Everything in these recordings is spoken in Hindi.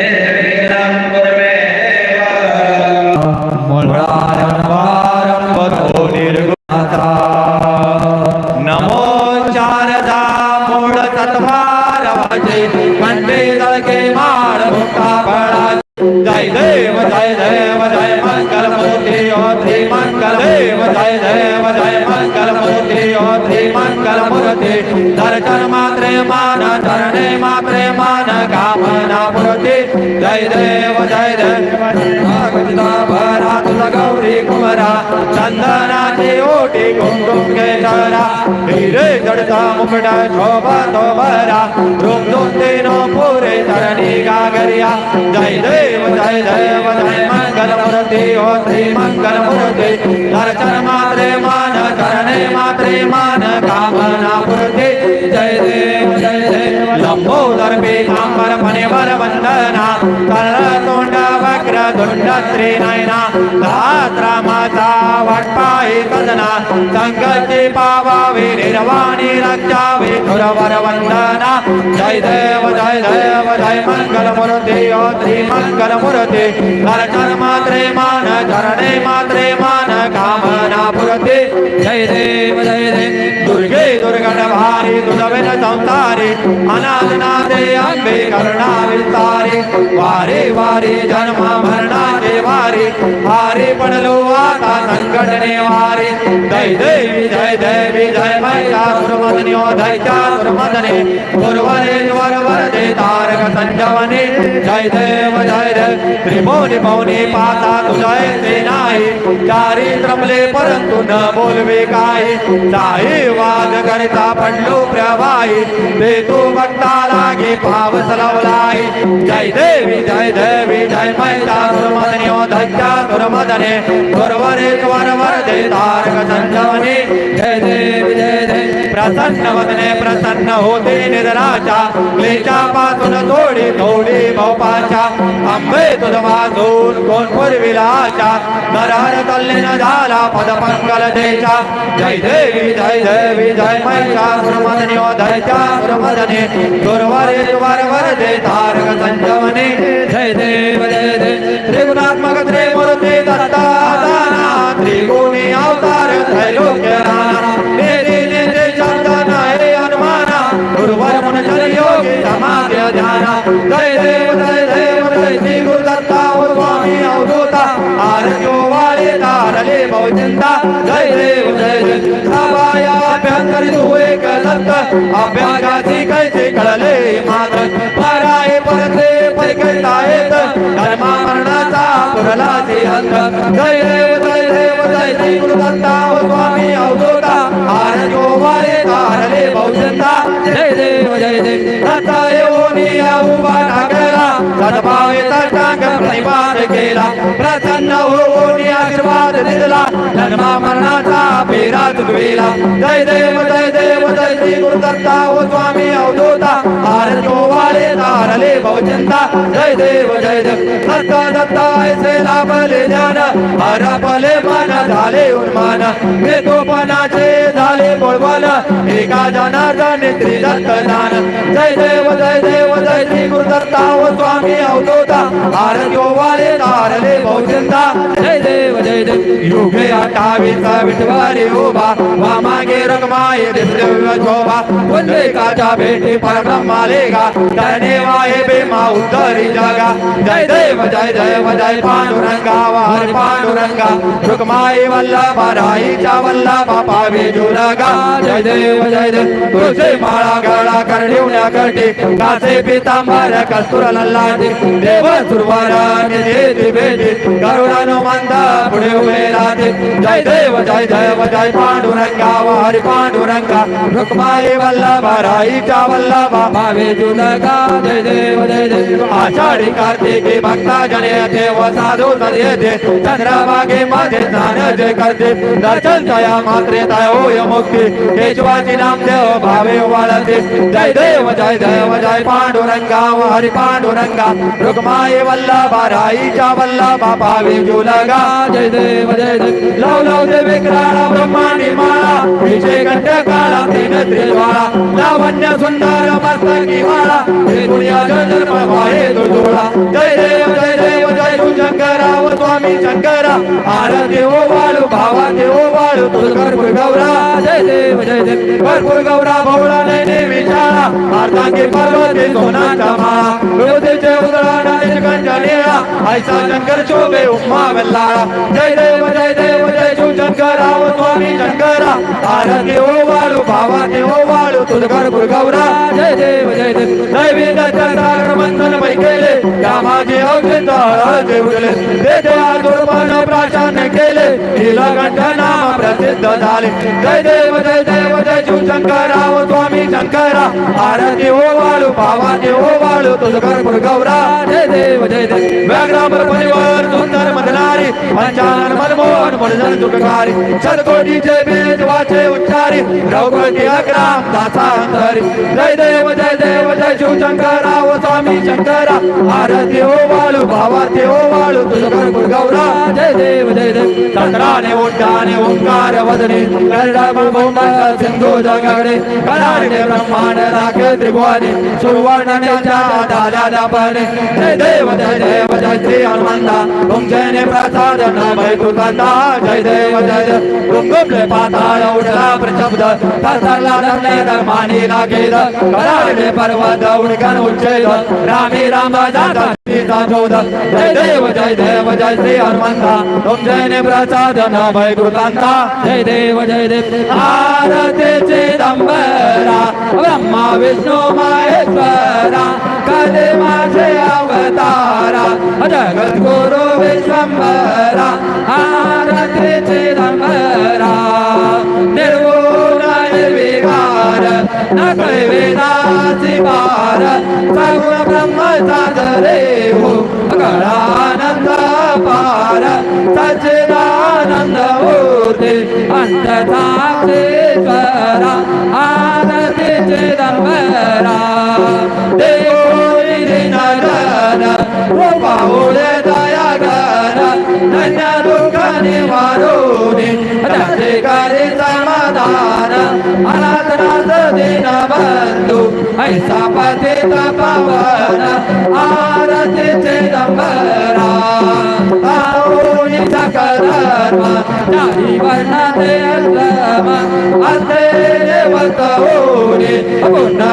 Yeah. चंदनाची ओटी कुंकुम केशरा हिरे चढता मुकडा शोभा तो भरा रूप दोस्ती नो पुरे चरणी गागरिया। जय देव जय देव जय मंगल मूर्ती ओ श्री मंगल मूर्ती दर्शन मात्रे मान चरणे मात्रे मान कामना मूर्ती जय देव। वक्र नयना त्रिनयना धात्रामाचा वाटपाई सदना संगती पावावे निर्वाणी रक्षावे तुरवर वंदना। जय देव जय देव जय मंगल मूर्ती ओ श्री मंगल मूर्ती दर्शन मात्रे मान धरणे मात्रे मान कामना पुरते जय देव जय देव दुर्गा दुर्गण भारी दुर्विन संसारी अनाथनाथे अंबे करुणा विस्तारे वारे वारे जन्म मरणाचे वारे. हारे पडलो आता संकटने वारे. जय देवी जय देवी जय मैया सुरमदने ओ दैत्या सुरमदने. गुरुवरे वर वरदे तारक संजवने जय देव जय देव त्रिभुवनी पवनी पाता तुझे ते नाही चारी त्रमले परंतु न बोलवे काय नाही वाद करता पंडू प्रवाही ते तू बघता लागे पावस लावलाई जय देवी जय देवी जय मैदा सुरमदने ओ दैत्या सुरमदने गुरुवरे स्वरवर दे तारक संजवने जय देवी जय देवी. प्रसन्न वदने प्रसन्न होते निधराच्या क्लेशा पासून थोडी थोडी भोपाच्या आंबे तुझ वाजून कोण पुरविलाच्या नरहर तल्लीन झाला पद पंकल देशा जय देवी जय देवी, जय मैया सुरमदने दैत्या सुरमदने गुरुवारे वर वर दे तारक संजवने जय देव जय देव। त्रिगुणात्मक त्रिमूर्ती दत्ता दाना त्रिगुणी अवतार त्रैलोक्य राणा जय देव जय देव जय श्री गुरुदत्ता स्वामी अवधूता आरत्यो वाले तारले बहुचिंता जय देव जय देव सभाया अभ्यंतरित हुए दत्त अभ्यागाची कैसे कळले मात्र। पराये परते परिकरिता येत धर्मा मरणाचा पुरला ते हंत जय देव जय देव जय श्री गुरुदत्ता स्वामी अवधूता आरत्यो वाले तारले बहुचिंता जय देव जय देव। दत्ता येऊनी उभा टाकला केला प्रसन्न होऊन आशीर्वाद दिला। जन्मा मरणाचा पेरा चुकविला। जय देव जय देव जय श्री गुरुदत्ता ओ स्वामी अवधूता। तारले जय देव जय देव। दत्ता ऐसे लाभले ज्ञान। हरपले मन झाले उन्मान। मेतोपणाचे झाले बोलबल। एका जनार्दन त्रिदत्त दान जय देव जय देव जय श्री ओ स्वामी अवधूता आरत्यो वाले तारले बहुचिंता जय देव जय देव, युगे अठ्ठावीस विठवारी उभा वामागे रगमाये दिव्य शोभा पुंडलिकाच्या भेटी परब्रह्मालेगा करणे वाहे बेमा उद्धरी जगा। जय देव जय देव, जय पांडुरंगा, वारी पांडुरंगा। रुक्माई वल्लभा राईच्या वल्लभा पावे जुलगा जय देव जय देव, तुझे माळा गळा करण्याच्या करते। कासे पितांबर, कस्तुर लल्लाटे देव सुरवार निधी भेटी करुणानो मंद पुढे जय देव जय देव, जय भावे जुलगा जय देव जय देव। भक्ता जने देव साधू येते चंद्रभागे माझे स्नान जे करते। दर्शन तया मात्रे तय मुक्ती। केशवाची नामदेव भावे वाळते जय देव जय देव, जय पांडुरंगा हरी पांडुरंगा। गंगा रुक्माई वल्लभा राईच्या वल्लभा भावे जुलगा जय देव जय देव. लव लव देव विक्राळा ब्रह्मांडी माळा विजय कंठ काळा तीन त्रिज्वाळा लावण्य सुंदर मस्तकी माळा हे दुनिया जल प्रवाहे तुझोळा जय देव जय देव जय तू शंकरा व स्वामी शंकरा आरती ओ वाळू भावा देव वाळू तुझ भरपूर गौरा जय देव जय देव भरपूर गौरा भवळा नैने विशाळा आर्तांगी पर्वते सोनाचा माळा विभूतीचे उदळा नादिज कंजनीळा ऐसा शंकर शोभे उमा वेल्लाळा जय देव जय देव जय शिव शंकरा व स्वामी शंकरा आरती ओ वाळू भावा देव वाळू तुझ भरपूर गौरा. जय देव जय देव. दैवी दत्तार बंधन पै केले त्या माझे औषध हळदे उडले तेथे आजोरपण प्राशान केले. नीलकंठ नाम प्रसिद्ध झाले. जय देव जय देव जय शिव शंकरा व स्वामी शंकरा. आरती हो ओ वाळू भावा देव हो वाळू तुझ भरपूर गौरा. जय देव जय देव. व्याघ्रांबर परिवार सुंदर मदनारी. पंचानन मनमोहन मनजन दुखकारी सदकोटीचे बीज वाचे उच्चारी. रघुपती दासा दासांतरी। जय देव जय देव जय शिव शंकरा व स्वामी शंकरा। आरती ओ वाळू भावा ओ वाळू तुझकर गुरगौरा जय देव जय देव। चंद्राने उड्डाणे ओंकार वदने। गरुड सिंधू जगडे। कलाडे ब्रह्मांड राखे त्रिभुवने। सुवर्णने दादा बने जय देव जय देव जय श्री हनुमंता। तुमचे प्रसाद नामय तुकांता। जय देव जय देव। गुंगुमले पाताळ उडला प्रशब्द पसरला धरले धर्माने लागेल कलाडे पर्वत उडकन उच्चेल रामी राम जाता सीता जय देव जय देव जय श्री हनुमंता तुमचे प्रसाद नामय कृतांता जय देव जय देव आरती चिदंबरा ब्रह्मा विष्णू महेश्वरा कले माझे अवतारा जगद्गुरु विश्वंभरा आरती चिदंबरा नकळे वेदाची पार सगुण ब्रह्मचारे हो गळानंद पार सचिदानंद होते अंतसाक्षे करा आनंदीचे दरबरा देवोरी नगन रूपाहुळे दया गण धन्य दुःख निवारो आराधनाच देना बंधू ऐसा पतिता पावन आरतीचे नंबरा आवळीचा कर्म नाही वर्णाते अल्लम असे देवत ओने पुन्हा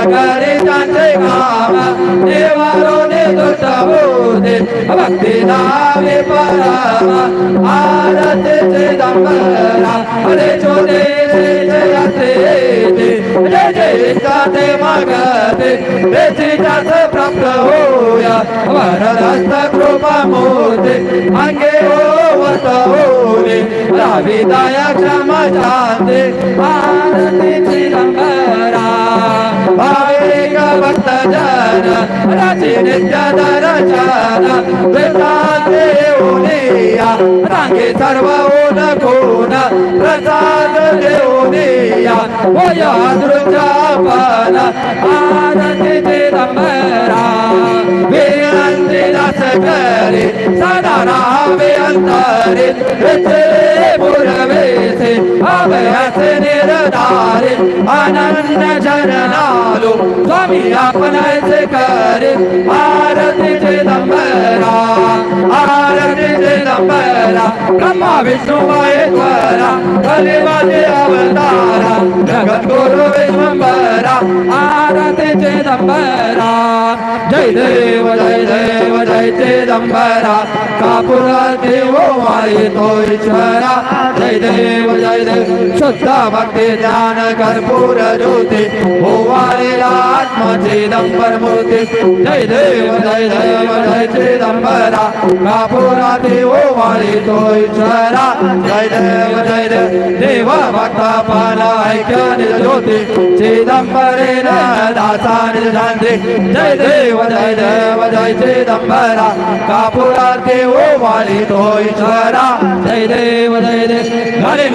दुष्ट होते भक्ती नावे परम, आरती चिदंबरा अरे छोटे जयते जय जय ते मागते जात प्राप्त होया, वरदस्त कृपा मोते अंगे होवत होणे रावी दया क्षमा शांती आरती भावे का भक्त जाना राजे नित्यादा रचाना वेदांते ओनिया रांगे सर्व प्रसाद देवनिया वया दृजा पाना आरती चिदंबरा वेळांचे दास करे सदा राहावे अंतरे रचले पुरवेसे आनंद झरना जननालो स्वामी आपणाचे करे. आरती चिदंबरा आरती चिदंबरा ब्रह्मा विष्णू महेश्वरा. कलिमाचे अवतारा जगत गुरु विश्वंबरा आरती चिदंबरा जय देव जय देव, जय चिदंबरा कापुरा देव वाई तो ईश्वरा जय देव जय देव। शुद्ध भक्ती ज्ञान कर्पूर ज्योती। वालेला आत्मा चिदंबर मूर्ती। जय देव जय देव, जय चिदंबरा कापुरा देव वाई तो ईश्वरा जय देव जय देव। देव भक्ता पाला ऐक्य জানে যদি যে দাম পারে না राजधानी जय देव जय देव जय चिदम्बरा कापुरा देवो वाली तो ईश्वरा जय देव जय देव हरे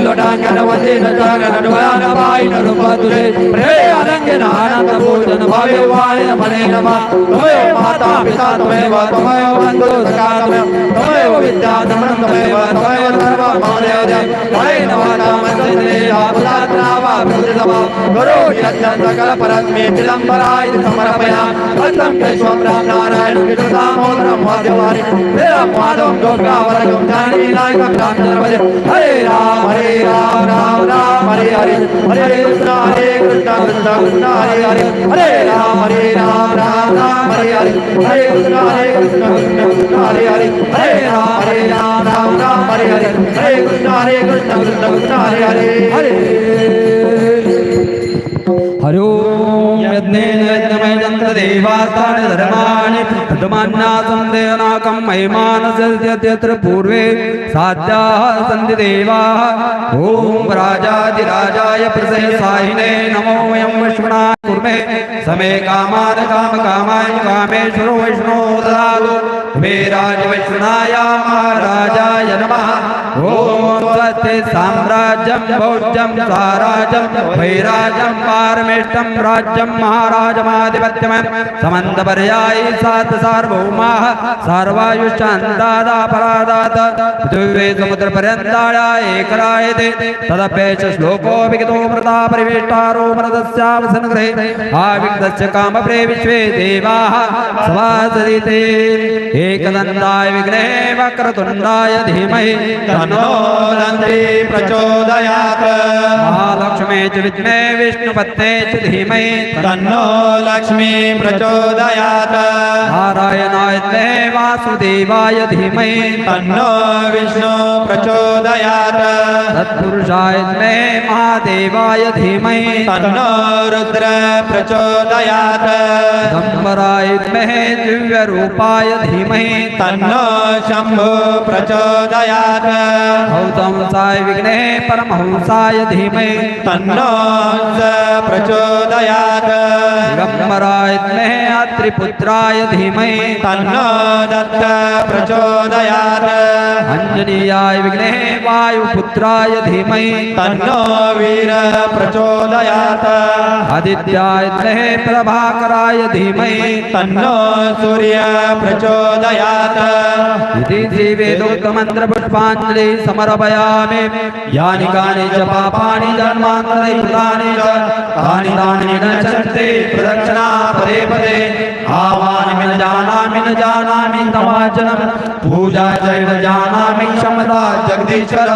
समर्पयामि कथं केशवं राम नारायण विष्णु दामोदरं वाद्यवारि वेदं माधवं गोप्यावरगं जानकीनायकं रामचन्द्रपदे हरे राम हरे राम राम राम, हरे हरे। हरे कृष्ण हरे कृष्ण कृष्ण कृष्ण, हरे हरे। हरे राम हरे राम राम राम, हरे हरे। हरे कृष्ण हरे कृष्ण कृष्ण कृष्ण, हरे हरे। हरे राम हरे राम राम राम, हरे हरे। हरे कृष्ण हरे कृष्ण कृष्ण कृष्ण, हरे हरे। हरे। हरि ओम पूर्वे साध्याः सन्ति साहिने नमो समे कामान् कामकामाय कामेश्वरो विष्णो ददातु मे राजविष्णुनाय महाराजाय नमः। ॐ स्वस्ति साम्राज्यं भोज्यं साराजं, वैराजं, पारमेष्टं, राज्यं, महाराजमाधिपत्यमं। समन्तपर्यायी सात् सार्वभौमाः सर्वायुष्चान्दादापरादात् पृथिवे समुद्रपर्यन्ताया एकरायते। तदपेच श्लोको विगतो मृता परिवेष्टारो मृतस्यावसनगृहे आविग्धस्य कामप्रे विश्वे देवाः सभासदिते। एकदन्ताय विघ्ने वक्रतुण्डाय धीमहि। तन्नो नन्दी प्रचोदयात् महालक्ष्मे च विद्मे विष्णुपत्ते च धीमहि। तन्नो लक्ष्मी प्रचोदयात्। नारायणाय द्वे वासुदेवाय धीमहि। तन्नो विष्णु प्रचोदयात्। तत्पुरुषाय द्वे महादेवाय धीमहि। तन्नो रुद्र प्रचोदयात्। दम्बराय द्वे दिव्यरूपाय धीमहि। तन्नो शम्भु प्रचोदयात्। गौतमसाय विघ्ने परमहंसाय धीमहि तन्नो प्रचोदयात् दिगम्बराय द्वे अत्रिपुत्राय धीमहि तन्नो दत्त प्रचोदयात् अञ्जनीयाय विघ्ने वायुपुत्राय धीमहि तन्नो वीर प्रचोदयात् आदित्याय द्वे प्रभाकराय धीमहि तन्नो सूर्य प्रचोदयात् इति श्रीवेदोक्तमन्त्रपुष्पाञ्जलि समर्पयामि यानि कानि च पापानि जन्मान्तरे कृतानि च तानि तानि न चन्ते प्रदक्षिणा पदे पदे। आवानि न जानामि न जानामि तमाचनं पूजा चैव जानामि क्षमता, जगदीश्वर।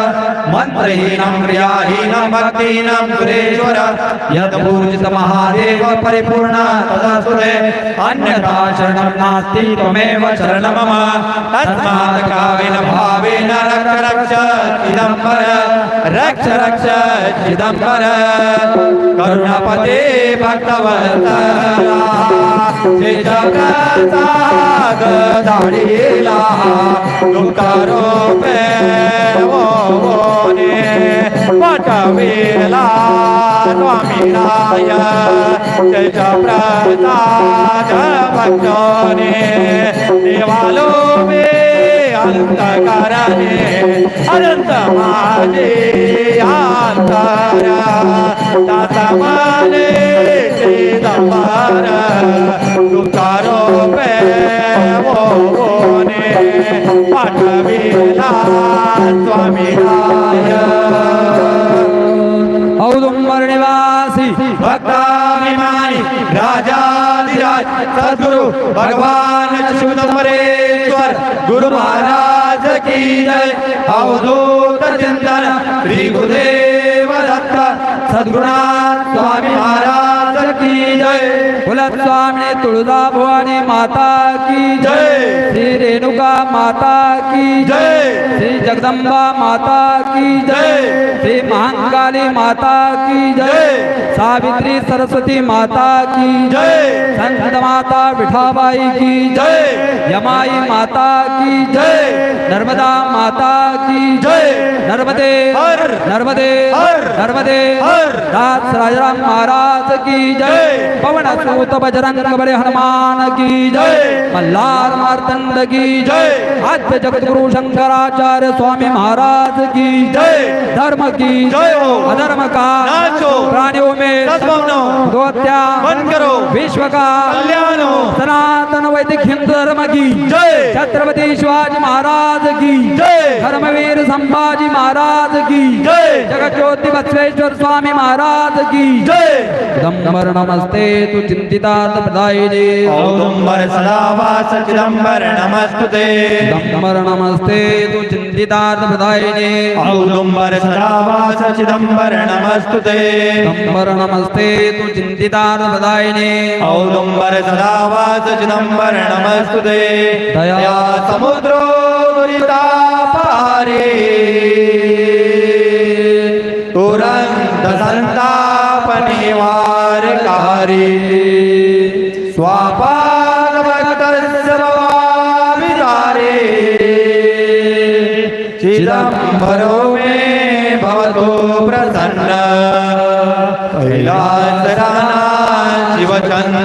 मन्त्रहीनं, क्रियाहीनं, भक्तिहीनं सुरेश्वर। यत् पूजित महादेव परिपूर्ण तदसुरे अन्यथा शरणं नास्ति, त्वमेव शरणं मम। तस्मात् कावेन भावेन रक्ष रक्ष चिदम्बर रक्ष रक्ष चिदंबर करुणापते भक्तवंता जगाचा गदाडीला तुकारोपे ओने पटवेला स्वामी राय जय प्रता भक्तोने. देवालो मे अंतकाराने अनंत माझे अंतरा दाता माने चिदंबर दुकारो पे वो ने पाठविला स्वामी औदुंबर निवासी भक्ताभिमानी राजाधिराज सद्गुरु भगवान शिवदम्बरेश्वर गुरु महाराज की जय। अवधूत चिंतन श्री गुरुदेव दत्त सद्गुरुनाथ स्वामी महाराज की जय। कुलस्वामी तुळजा भवानी माता की जय। श्री रेणुका माता की जय। श्री जगदम्बा माता की जय। श्री महाकाली माता की जय। सावित्री सरस्वती माता की जय। संत माता विठाबाई की जय। यमाई माता की जय। नर्मदा माता की जय। नर्मदे हर। नर्मदे हर। नर्मदे हर। दास राजाराम महाराज की जय। पवन सूत बजरंग बले हनुमान की जय। मल्हार मार्तंड की जय। जय। आद्य जगत गुरु शंकराचार्य स्वामी महाराज की जय। धर्म की जय हो। अधर्म का प्राणियों में बंद करो। विश्व का कल्याण हो। सनातन वैदिक हिंदू धर्म की जय। छत्रपति शिवाजी महाराज की जय। धर्मवीर संभाजी महाराज की जय। जगत ज्योति बसवेश्वर स्वामी महाराज की जय चिदंबर नमस्ते तु औदुम्बर सदा वास चिदम्बर नमस्तुते चिदंबर नमस्ते तु चिंतितार्थ प्रदायिने औदुम्बर सदा वास चिदम्बर नमस्तुते चिदंबर नमस्ते तु चिंतितार्थ बधाई ने सदा वास चिदम्बर नमस्तुते दया- दया समुद्रो दुरिता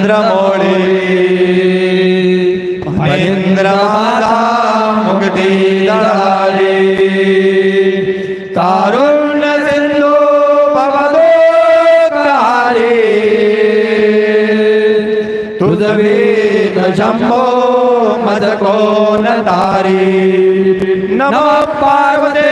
शिवचन्द्रमौळि महेन्द्रमाता मुक्ति दळाले कारुण्य सिंधू भवदो काले तुझ वेद शंभो मद कोण तारी। नम पार्वते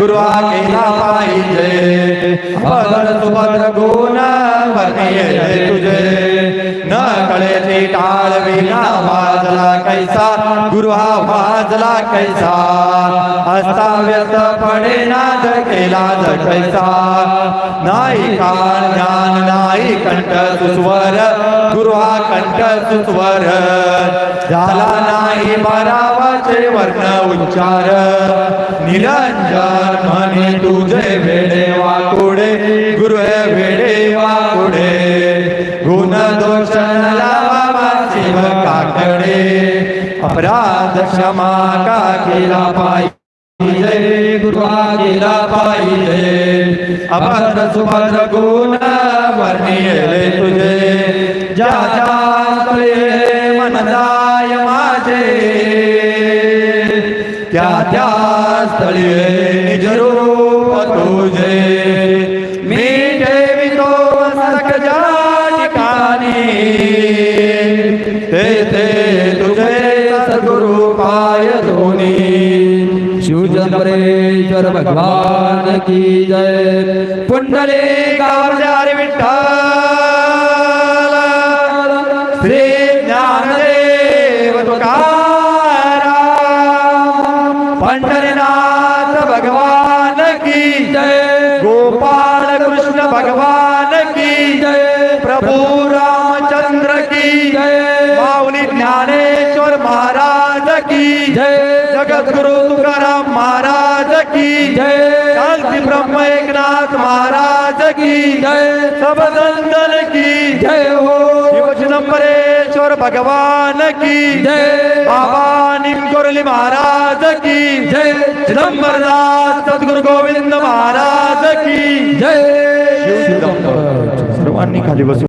गुरु केला पाहिजे. अभद्र सुभद्र गुण वर्णीय तुझे. न कळेचे टाळ विना वाजला कैसा. गुरुहा वाजला कैसा. असता व्यस्त पडे नाद केला ज कैसा नाही काळ ज्ञान नाही कंठ सुस्वर. गुरुहा कंठ सुस्वर. झाला नाही बरा वर्ण उच्चार. निरंजन म्हणे तुझे वेडे वाकुडे गुरु वेडे वाकुडे. गुण दोष लावा शिव काकडे. अपराध क्षमा का केला पाहिजे गुरुवा केला पाहिजे. अभद्र सुभद्र गुण वर्णिले तुझे. ज्या मनदाय माझे. त्या त्या स्थळी निज रूप तुझे ते ते तुझे सद्गुरु पाय धोनी. शिवचंद्रेश्वर भगवान की जय. पुंडले गावजारी विठ्ठल. जय सब संतन की। जय हो। शिव चिदंबरेश्वर भगवान की। जय। बाबा निमकोरली महाराज की। जय। चिदंबरदास सद्गुरु गोविंद महाराज की। जय। सर्वांनी खाली बसू.